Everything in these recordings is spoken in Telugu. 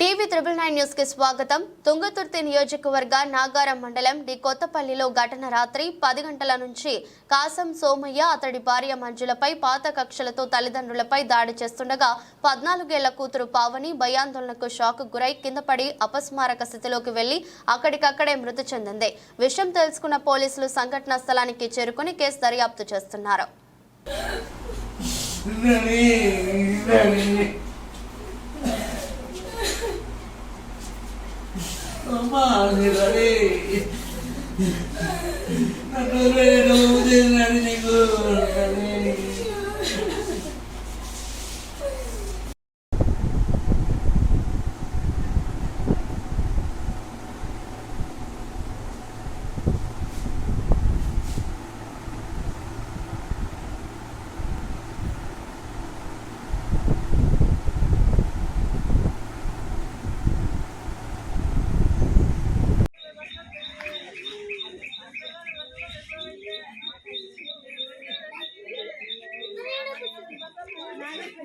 టీవీ త్రిబుల్ నైన్ న్యూస్కి స్వాగతం. తుంగతుర్తి నియోజకవర్గ నాగారం మండలం డి కొత్తపల్లిలో ఘటన రాత్రి పది గంటల నుంచి కాసం సోమయ్య అతడి భార్య మంజులపై పాత కక్షలతో తల్లిదండ్రులపై దాడి చేస్తుండగా పద్నాలుగేళ్ళ కూతురు పావని భయాందోళనకు షాక్ గురై కింద పడి అపస్మారక స్థితిలోకి వెళ్ళి అక్కడికక్కడే మృతి చెందింది. విషయం తెలుసుకున్న పోలీసులు సంఘటనా స్థలానికి చేరుకుని కేసు దర్యాప్తు చేస్తున్నారు. నని నని అమ్మా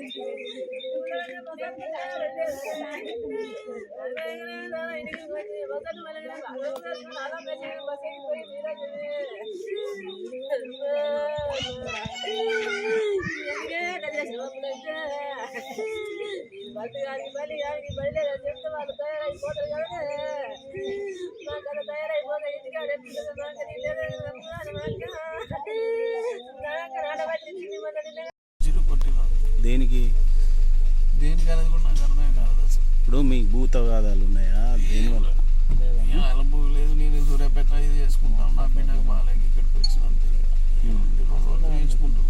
నిరని నన్ను రేడు నని నీకు దేనికి? దేనికి అనేది కూడా నాకు అర్థం కాదు అసలు. ఇప్పుడు మీకు భూతగాదాలు ఉన్నాయా? దేనివల్ల అలబు లేదు నేను సూర్యాపేట ఇది చేసుకుంటాను నా బిడ్డకు బాగాలేక ఇక్కడికి వచ్చినంత రెండు రోజులు నేర్చుకుంటున్నాను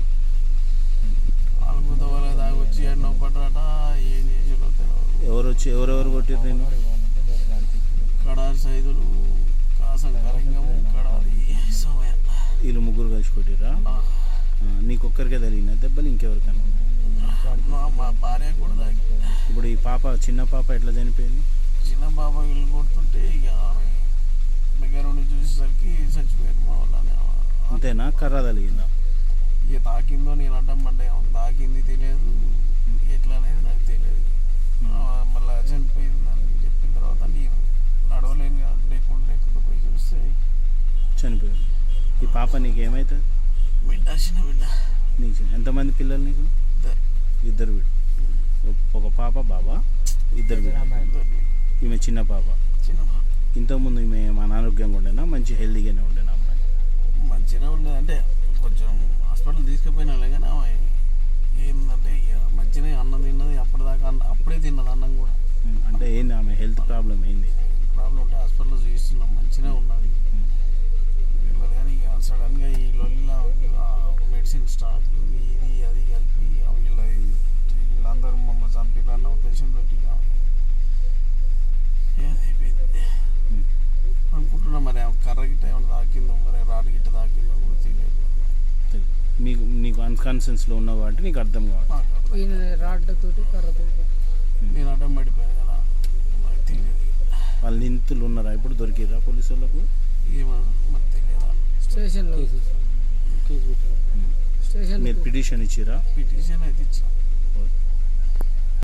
ఎన్నో పడ్డాట ఏం చేసిరో తెలియదు ఎవరు వచ్చి ఎవరెవరు కొట్టిరు నేను కడారి సైదులు కాసం కడారి సమయ వీళ్ళు ముగ్గురు కలిసి కొట్టిరా నీకు ఒక్కరికే తగిలిన దెబ్బలు ఇంకెవరికైనా? మా మా భార్య కూడా ఇప్పుడు ఈ పాప చిన్న పాప ఎట్లా చనిపోయింది? చిన్న బాబా వీళ్ళు కొడుతుంటే ఇక దగ్గర నుండి చూసేసరికి చచ్చిపోయారు మా వాళ్ళని. అంతేనా? కర్ర తగిలిందా? ఇక తాకిందో నేను అడ్డం పడ్డా తాకింది తెలియదు. ఎట్లా అనేది నాకు తెలియదు. మళ్ళా చనిపోయింది అని చెప్పిన తర్వాత నేను నడవలేను కదా, లేకుండా లేకుండా పోయి చూస్తే చనిపోయింది ఈ పాప నీకు ఏమవుతుంది బిడ్డ చిన్న బిడ్డ. నీకు ఎంతమంది పిల్లలు నీకు? ఇద్దరు. ఒక- పాప బాబా ఇద్దరు. ఈమె చిన్న పాప. ఇంతకుముందు ఈమె అనారోగ్యంగా ఉండేనా? మంచి హెల్దీగానే ఉండేనా అమ్మాయి? మంచిగా ఉండేది. అంటే కొంచెం హాస్పిటల్ తీసుకుపోయినా కానీ ఆమె ఏంటంటే ఇక మంచిగా అన్నం తిన్నది. అప్పటిదాకా అన్న అప్పుడే తిన్నది అన్నం కూడా. అంటే ఏంది ఆమె హెల్త్ ప్రాబ్లం ఏంది? ప్రాబ్లం ఉంటే హాస్పిటల్లో చూపిస్తున్నాం మంచిగా ఉన్నది. కానీ ఇక సడన్గా ఈ లొల్లిలో మెడిసిన్ స్టాక్ ఇది వీళ్ళందరూ మమ్మల్ని చంపిరన్న ఉద్దేశంతో ఇక ఏదైపోయింది ఉమ్. అనుకుంటున్నా మరి కర్ర గిట్ట ఏమైనా తాకిందో మరి రాడ్ గిట్ట తాకిందో కూడా తెలియదు. తెలు- నీకు నీకు అన్కాన్షియస్లో ఉన్నావు కాబట్టి నీకు అర్థం కావాలి. రాడ్డతోటి కర్రతోటి నేను అడ్డం పడిపోయాను కదా వాళ్ళ నింతులు ఉన్నారా? ఇప్పుడు దొరికిరా పోలీసు వాళ్ళకు ఏమో మరి తెలియదు? స్టేషన్లో. స్టేషన్ మీరు పిటిషన్ ఇచ్చిరా పిటిషన్ అయితే ఇచ్చాను.